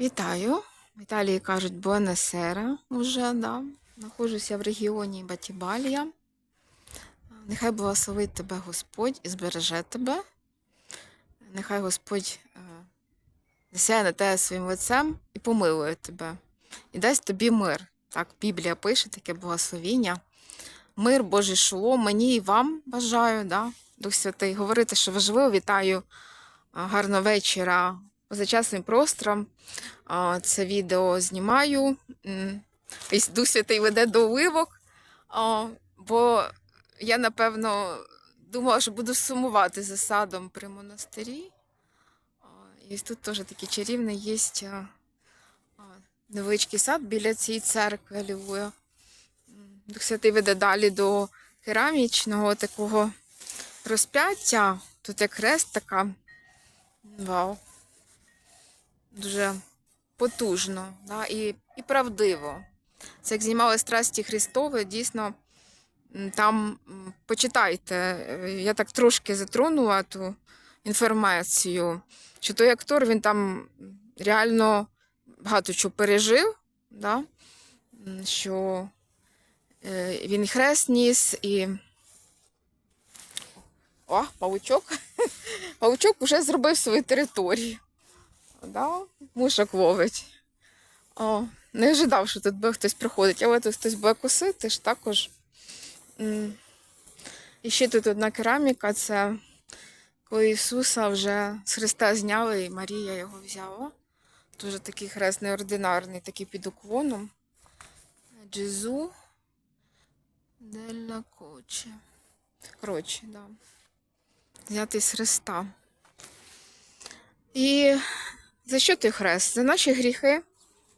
Вітаю. В Італії кажуть Буенесера уже, да. Знаходжуся в регіоні Батібалія. Нехай благословить тебе Господь і збереже тебе. Нехай Господь е, засяє на тебе своїм лицем і помилує тебе. І дасть тобі мир. Так, Біблія пише таке благословіння. Мир Божий шолом, мені і вам бажаю, да? Дух Святий. Говорити, що важливо, вітаю. А, Гарного вечора позачасним простором. Це відео знімаю. Дух Святий веде до уливок. Бо я, напевно, думала, що буду сумувати за садом при монастирі. І ось тут теж такий чарівний є невеличкий сад біля цієї церкви. М, Дух Святий веде далі до керамічного такого розп'яття. Тут як хрест така. Вау. Дуже потужно да? і, і правдиво. Це як знімали страсті Христові, дійсно там почитайте. Я так трошки затронула ту інформацію, що той актор він там реально багато чого пережив, да? що е, він хрест ніс і. О, павучок. Павучок вже зробив свою територію. Да? Мушок ловить. О, не ожидав, що тут буде хтось приходить, але тут хтось буде косити ж також. І ще тут одна кераміка це коли Ісуса вже з Христа зняли, і Марія його взяла. Дуже такий хрест неординарний, такий під уклоном. Джезу Делла Коче. Коротше, да. Знятий з Христа. І за що той хрест? За наші гріхи,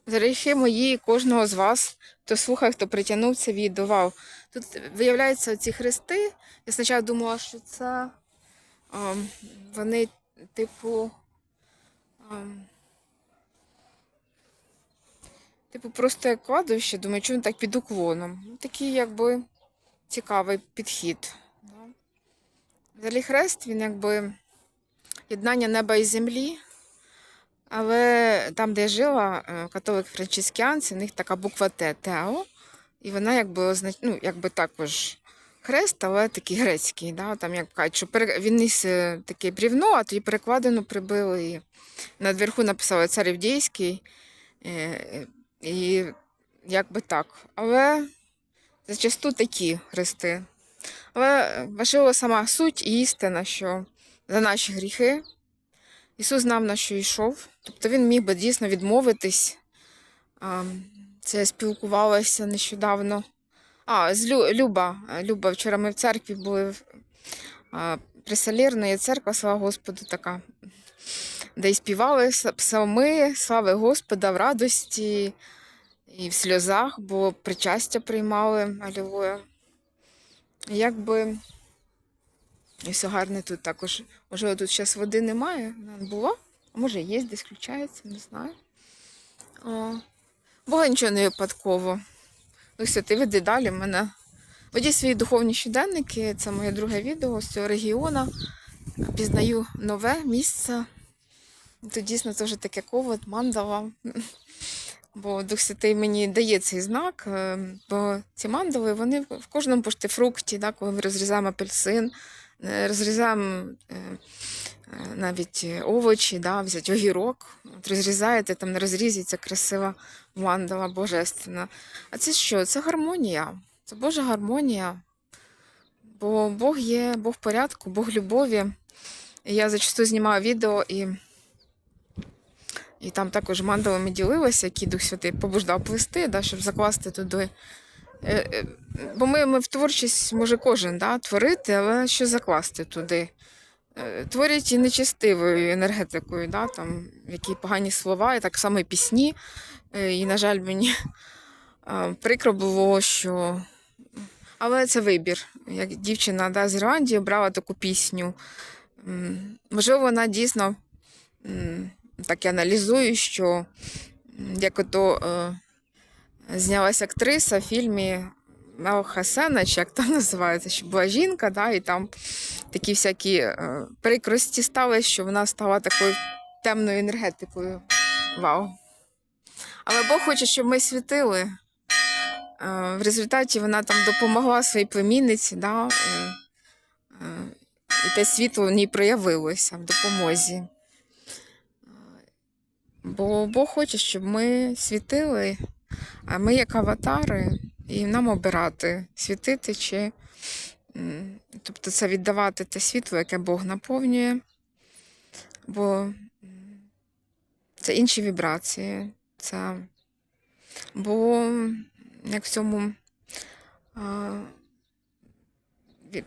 за гріхи мої кожного з вас, хто слухав, хто притягнув це відео. Тут виявляються ці хрести. Я спочатку думала, що це ем, вони, типу, ем, типу, просто кладовище. Думаю, чому так під уклоном? Ну, Такий, якби, цікавий підхід. Взагалі хрест, він якби єднання неба і землі. Але там, де я жила, е, католик францискіанці, у них така буква Т Тео. І вона якби означ... ну, якби також хрест, але такий грецький. Да? Там, як кажуть, що пере... він ніс е, таке брівно, а тоді перекладину прибили. І надверху написали цар Івдійський. е, е, І якби так. Але зачасту такі хрести. Але важлива сама суть і істина, що за наші гріхи Ісус знав, на що йшов. Тобто він міг би дійсно відмовитись. Це я спілкувалася нещодавно. А, з Лю, Люба. Люба, вчора ми в церкві були. Є церква, слава Господу, така, де й співали псалми, слави Господа в радості і в сльозах, бо причастя приймали. Алілуя. Якби. І все гарне тут також. Можливо, тут зараз води немає, не було. А може є, десь включається, не знаю. О, Бога нічого не випадково. Ну ти веди далі. мене Воді свої духовні щоденники. Це моє друге відео з цього регіону. Пізнаю нове місце. Тут дійсно теж таке ковод, мандала. Бо Дух Святий мені дає цей знак, е, бо ці мандали, вони в кожному поштифрукті, да, коли ми розрізаємо апельсин, розрізаємо е, е, навіть е, овочі, да, взяти огірок, от розрізаєте, там на розрізі ця красива мандала божественна. А це що? Це гармонія. Це Божа гармонія. Бо Бог є Бог порядку, Бог любові. Я зачасту знімаю відео і. І там також мандалами ділилася, які Дух Святий побуждав плести, да, щоб закласти туди. Е, е, Бо ми, ми в творчість може кожен да, творити, але що закласти туди? Е, Творять і нечистивою енергетикою, да, там, які погані слова, і так само і пісні. І, на жаль, мені прикро було, що. Але це вибір. Як дівчина да, з Ірландії обрала таку пісню. Можливо, вона дійсно так я аналізую, що як ото знялася актриса в фільмі Мел Хасена, чи як там називається, що була жінка, да, і там такі всякі е, прикрості стали, що вона стала такою темною енергетикою. Вау! Але Бог хоче, щоб ми світили. Е, В результаті вона там допомогла своїй племінниці, да? е, е, і те світло в ній проявилося в допомозі. Бо Бог хоче, щоб ми світили, а ми як аватари, і нам обирати, світити чи. Тобто це віддавати те світло, яке Бог наповнює, бо це інші вібрації. Це... Бо як в цьому.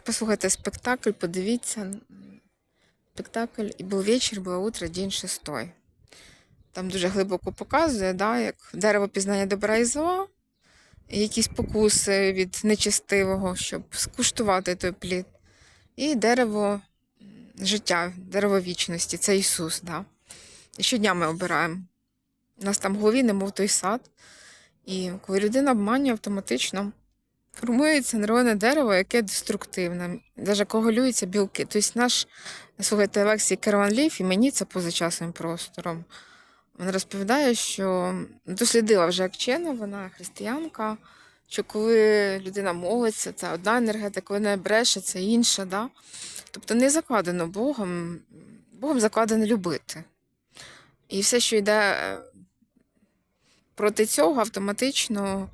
Послухайте спектакль, подивіться. Спектакль і був вечір, було утро, день шестой. Там дуже глибоко показує, да, як дерево пізнання добра і зла, якісь покуси від нечестивого, щоб скуштувати той плід. І дерево життя, дерево вічності це Ісус. Да. І щодня ми обираємо. У нас там в голові немов той сад. І коли людина обманює, автоматично формується нейронне дерево, яке деструктивне, навіть коагулюються білки. Тобто наш, слухайте, лекції Керван Ліф, і мені це поза часовим простором. Вона розповідає, що дослідила вже як вона християнка, що коли людина молиться, це одна енергетика, коли не бреше, це інша. Да? Тобто не закладено Богом, Богом закладено любити. І все, що йде е, проти цього, автоматично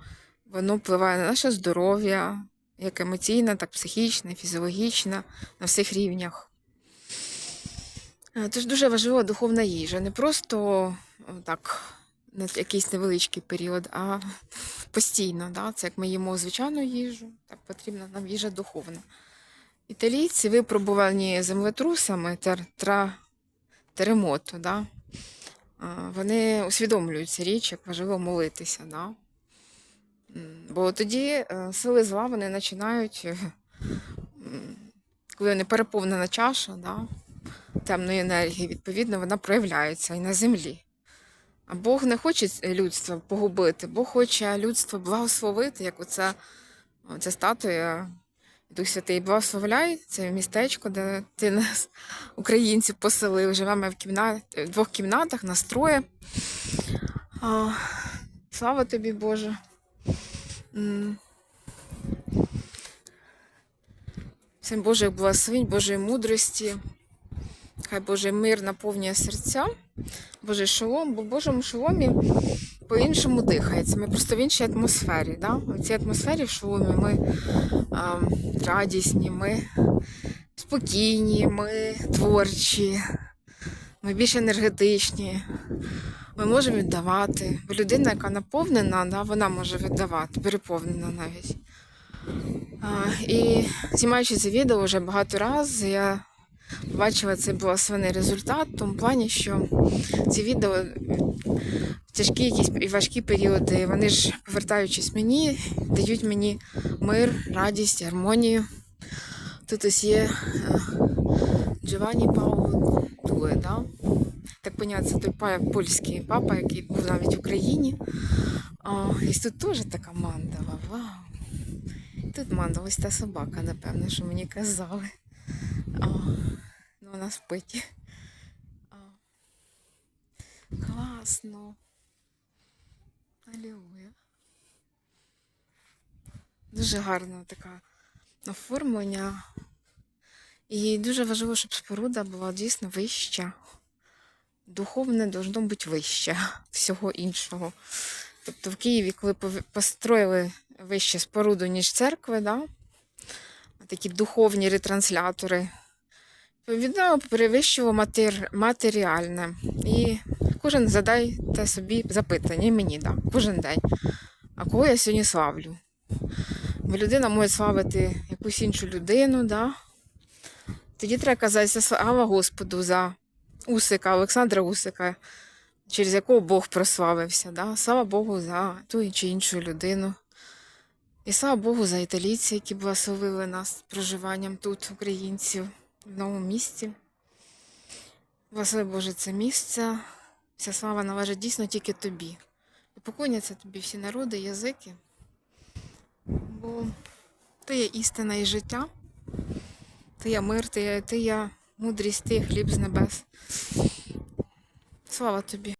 воно впливає на наше здоров'я, як емоційне, так психічне, фізіологічне, на всіх рівнях. Е, Тож дуже важлива духовна їжа. Не просто так, на якийсь невеличкий період, а постійно. Да? Це як ми їмо звичайну їжу, так потрібна нам їжа духовна. Італійці випробувані землетрусами тер, тра, да? вони усвідомлюють цю річ, як важливо молитися. Да? Бо тоді е, сили зла вони починають, е, коли не переповнена чаша, да? темної енергії, відповідно, вона проявляється і на землі. Бог не хоче людство погубити, Бог хоче людство благословити, як оця, оця статуя Дух Святий благословляй, це містечко, де ти нас, українців, поселив. Живемо в, кімна... в двох кімнатах, нас троє. Слава тобі, Боже. Всім Божих благословень, Божої мудрості. Хай Божий мир наповнює серця, Божий шолом, бо в Божому шоломі по-іншому дихається. Ми просто в іншій атмосфері. Да? В цій атмосфері в шоломі ми а, радісні, ми спокійні, ми творчі, ми більш енергетичні. Ми можемо віддавати. Бо людина, яка наповнена, да, вона може віддавати, переповнена навіть. А, і знімаючи це відео вже багато разів, я бачила цей благословений результат в тому плані, що ці відео в тяжкі якісь і важкі періоди, вони ж, повертаючись мені, дають мені мир, радість, гармонію. Тут ось є е, Джованні Пауло Дуе, да? так поняття, це той польський папа, який був навіть в Україні. О, і тут теж така мандала. Вау! Тут мандала, ось та собака, напевно, що мені казали. О, ну вона спить. О. Класно. Алілуя. Дуже гарна така оформлення. І дуже важливо, щоб споруда була дійсно вища. Духовне должно бути вище всього іншого. Тобто в Києві, коли построїли вище споруду, ніж церкви, да? такі духовні ретранслятори, відомо перевищувало матер... матеріальне. І кожен задайте собі запитання, і мені, да, кожен день. А кого я сьогодні славлю? Бо людина може славити якусь іншу людину, да? тоді треба казати слава Господу за Усика, Олександра Усика, через якого Бог прославився. Да? Слава Богу за ту чи іншу людину. І слава Богу за італійців, які благословили нас проживанням тут, українців, в новому місці. Благослови Боже це місце. Вся слава належить дійсно тільки тобі. І поклоняться тобі всі народи, язики. Бо ти є істина і життя, ти є мир, ти є, ти є мудрість, ти є хліб з небес. Слава тобі.